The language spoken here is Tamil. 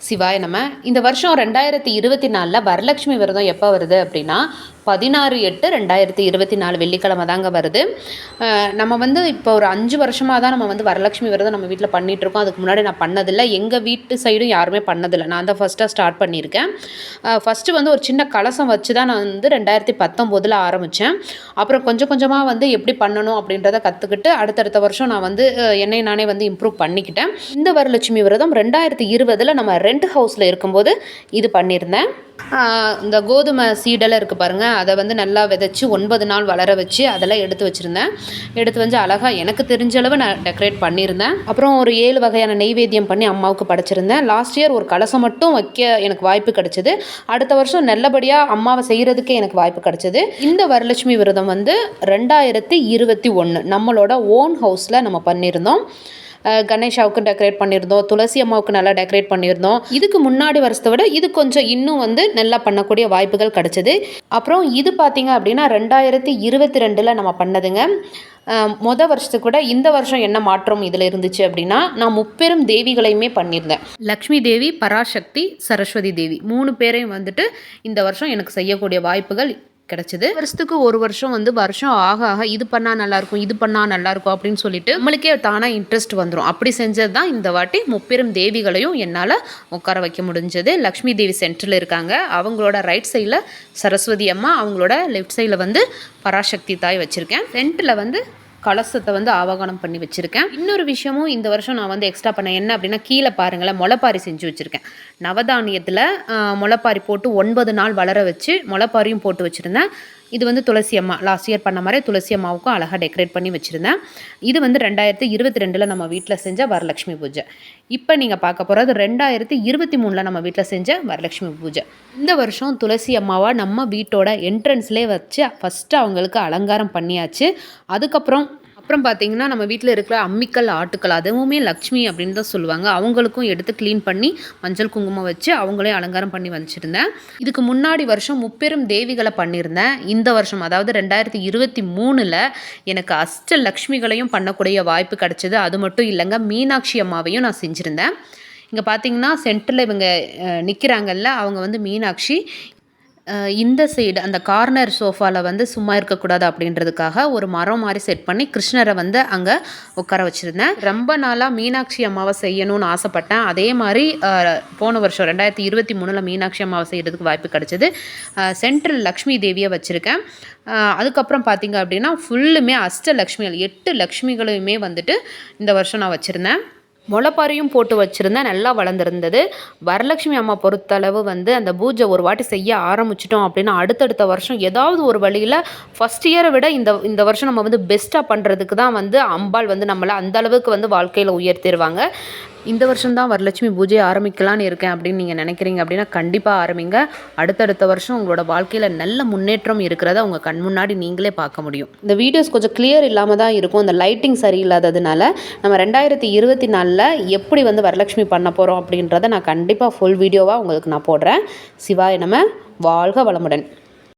சிவாய நம்ம இந்த வருஷம் ரெண்டாயிரத்தி இருபத்தி நாலில் வரலட்சுமி விரதம் எப்போ வருது அப்படின்னா பதினாறு எட்டு ரெண்டாயிரத்தி இருபத்தி நாலு வெள்ளிக்கிழமை தாங்க வருது. நம்ம வந்து இப்போ ஒரு அஞ்சு வருஷமாக தான் நம்ம வந்து வரலட்சுமி விரதம் நம்ம வீட்டில் பண்ணிகிட்ருக்கோம் அதுக்கு முன்னாடி நான் பண்ணதில்லை. எங்கள் வீட்டு சைடும் யாருமே பண்ணதில்லை. நான் தான் ஃபஸ்ட்டாக ஸ்டார்ட் பண்ணியிருக்கேன். ஃபஸ்ட்டு வந்து ஒரு சின்ன கலசம் வச்சு தான் நான் வந்து ரெண்டாயிரத்தி பத்தொம்போதில் ஆரம்பித்தேன் அப்புறம் கொஞ்சம் கொஞ்சமாக வந்து எப்படி பண்ணணும் அப்படின்றத கற்றுக்கிட்டு அடுத்தடுத்த வருஷம் நான் வந்து என்னை நானே வந்து இம்ப்ரூவ் பண்ணிக்கிட்டேன். இந்த வரலட்சுமி விரதம் ரெண்டாயிரத்தி இருபதில் நம்ம ரெண்ட் ஹவுஸில் இருக்கும்போது இது பண்ணியிருந்தேன். இந்த கோதுமை சீடெல்லாம் இருக்குது பாருங்கள் அதை வந்து நல்லா விதைச்சி ஒன்பது நாள் வளர வச்சு அதெல்லாம் எடுத்து வச்சுருந்தேன். எடுத்து வந்து அழகாக எனக்கு தெரிஞ்ச அளவு நான் டெக்கரேட் பண்ணியிருந்தேன். அப்புறம் ஒரு ஏழு வகையான நெய்வேத்தியம் பண்ணி அம்மாவுக்கு படைச்சிருந்தேன். லாஸ்ட் இயர் ஒரு கலசம் மட்டும் வைக்க எனக்கு வாய்ப்பு கிடச்சிது. அடுத்த வருஷம் நல்லபடியாக அம்மாவை செய்கிறதுக்கே எனக்கு வாய்ப்பு கிடச்சிது. இந்த வரலட்சுமி விரதம் வந்து ரெண்டாயிரத்தி இருபத்தி ஒன்று நம்மளோட ஓன் ஹவுஸில் நம்ம பண்ணியிருந்தோம். கணேஷாவுக்கு டெக்கரேட் பண்ணியிருந்தோம் துளசி அம்மாவுக்கு நல்லா டெக்கரேட் பண்ணியிருந்தோம் இதுக்கு முன்னாடி வருஷத்தை விட இது கொஞ்சம் இன்னும் வந்து நல்லா பண்ணக்கூடிய வாய்ப்புகள் கிடைச்சது. அப்புறம் இது பார்த்தீங்க அப்படின்னா ரெண்டாயிரத்தி இருபத்தி ரெண்டில் நம்ம பண்ணதுங்க. மொதல் மொத வருஷத்துக்கு கூட இந்த வருஷம் என்ன மாற்றம் இதில் இருந்துச்சு அப்படின்னா நான் முப்பெரும் தேவிகளையுமே பண்ணியிருந்தேன். லக்ஷ்மி தேவி பராசக்தி சரஸ்வதி தேவி மூணு பேரையும் வந்துட்டு இந்த வருஷம் எனக்கு செய்யக்கூடிய வாய்ப்புகள் கிடைச்சது. வருஷத்துக்கு ஒரு வருஷம் வந்து வருஷம் ஆக ஆக இது பண்ணால் நல்லாயிருக்கும் இது பண்ணால் நல்லாயிருக்கும் அப்படின்னு சொல்லிட்டு நம்மளுக்கே தானாக இன்ட்ரெஸ்ட் வந்துடும் அப்படி செஞ்சது தான் இந்த வாட்டி முப்பெரும் தேவிகளையும் என்னால் உட்கார வைக்க முடிஞ்சது. லக்ஷ்மி தேவி சென்டரில் இருக்காங்க. அவங்களோட ரைட் சைடில் சரஸ்வதி அம்மா அவங்களோட லெஃப்ட் சைடில் வந்து பராசக்தி தாய் வச்சுருக்கேன். ஃப்ரண்ட்டில் வந்து கலசத்தை வந்து ஆவாகனம் பண்ணி வச்சுருக்கேன். இன்னொரு விஷயமும் இந்த வருஷம் நான் வந்து எக்ஸ்ட்ரா பண்ண என்ன அப்படின்னா கீழே பாருங்களேன் முளைப்பாரி செஞ்சு வச்சுருக்கேன். நவதானியத்தில் முளைப்பாரி போட்டு ஒன்பது நாள் வளர வச்சு முளைப்பாரியும் போட்டு வச்சுருந்தேன். இது வந்து துளசி அம்மா லாஸ்ட் இயர் பண்ண மாதிரி துளசி அம்மாவுக்கும் அழகாக டெக்கரேட் பண்ணி வச்சுருந்தேன். இது வந்து ரெண்டாயிரத்தி இருபத்தி ரெண்டில் நம்ம வீட்டில் செஞ்ச வரலட்சுமி பூஜை. இப்போ நீங்கள் பார்க்க போகிறது ரெண்டாயிரத்தி இருபத்தி மூணில் நம்ம வீட்டில் செஞ்ச வரலட்சுமி பூஜை. இந்த வருஷம் துளசி அம்மாவை நம்ம வீட்டோட என்ட்ரன்ஸ்லேயே வச்சு ஃபஸ்ட்டு அவங்களுக்கு அலங்காரம் பண்ணியாச்சு. அதுக்கப்புறம் அப்புறம் பார்த்தீங்கன்னா நம்ம வீட்டில் இருக்கிற அம்மிக்கல் ஆட்டுக்கல் அதுவுமே லக்ஷ்மி அப்படின்னு தான் சொல்லுவாங்க. அவங்களுக்கும் எடுத்து க்ளீன் பண்ணி மஞ்சள் குங்குமம் வச்சு அவங்களையும் அலங்காரம் பண்ணி வச்சுருந்தேன். இதுக்கு முன்னாடி வருஷம் முப்பெரும் தேவிகளை பண்ணியிருந்தேன். இந்த வருஷம் அதாவது ரெண்டாயிரத்தி இருபத்தி மூணில் எனக்கு அஷ்ட லக்ஷ்மிகளையும் பண்ணக்கூடிய வாய்ப்பு கிடச்சிது. அது மட்டும் இல்லைங்க மீனாட்சி அம்மாவையும் நான் செஞ்சுருந்தேன். இங்கே பார்த்தீங்கன்னா சென்டரில் இவங்க நிற்கிறாங்கல்ல அவங்க வந்து மீனாட்சி. இந்த சைடு அந்த கார்னர் சோஃபாவில் வந்து சும்மா இருக்கக்கூடாது அப்படின்றதுக்காக ஒரு மரம் மாதிரி செட் பண்ணி கிருஷ்ணரை வந்து அங்கே உட்கார வச்சுருந்தேன். ரொம்ப நாளாக மீனாட்சி அம்மாவை செய்யணும்னு ஆசைப்பட்டேன். அதே மாதிரி போன வருஷம் ரெண்டாயிரத்தி இருபத்தி மூணில் மீனாட்சி அம்மாவை செய்கிறதுக்கு வாய்ப்பு கிடச்சிது. சென்ட்ரல் லக்ஷ்மி தேவியை வச்சுருக்கேன். அதுக்கப்புறம் பார்த்தீங்க அப்படின்னா ஃபுல்லுமே அஷ்ட லக்ஷ்மிகள் எட்டு லக்ஷ்மிகளையுமே வந்துட்டு இந்த வருஷம் நான் வச்சுருந்தேன். முளைப்பாரியும் போட்டு வச்சுருந்தேன் நல்லா வளர்ந்துருந்தது. வரலட்சுமி அம்மா பொறுத்தளவு வந்து அந்த பூஜை ஒரு வாட்டி செய்ய ஆரம்பிச்சிட்டோம் அப்படின்னா அடுத்தடுத்த வருஷம் ஏதாவது ஒரு வழியில் ஃபஸ்ட் இயரை விட இந்த இந்த வருஷம் நம்ம வந்து பெஸ்ட்டாக பண்ணுறதுக்கு தான் வந்து அம்பாள் வந்து நம்மளை அந்த அளவுக்கு வந்து வாழ்க்கையில் உயர்த்திடுவாங்க இந்த வருஷம் தான் வரலட்சுமி பூஜையை ஆரம்பிக்கலான்னு இருக்கேன் அப்படின்னு நீங்கள் நினைக்கிறீங்க அப்படின்னா கண்டிப்பாக ஆரம்பிங்க. அடுத்தடுத்த வருஷம் உங்களோட வாழ்க்கையில் நல்ல முன்னேற்றம் இருக்கிறத உங்கள் கண் முன்னாடி நீங்களே பார்க்க முடியும். இந்த வீடியோஸ் கொஞ்சம் கிளியர் இல்லாமல் தான் இருக்கும். இந்த லைட்டிங் சரியில்லாததுனால நம்ம ரெண்டாயிரத்தி இருபத்தி நாலில் எப்படி வந்து வரலட்சுமி பண்ண போகிறோம் அப்படின்றத நான் கண்டிப்பாக ஃபுல் வீடியோவாக உங்களுக்கு நான் போடுறேன். சிவாய நம்ம வாழ்க வளமுடன்.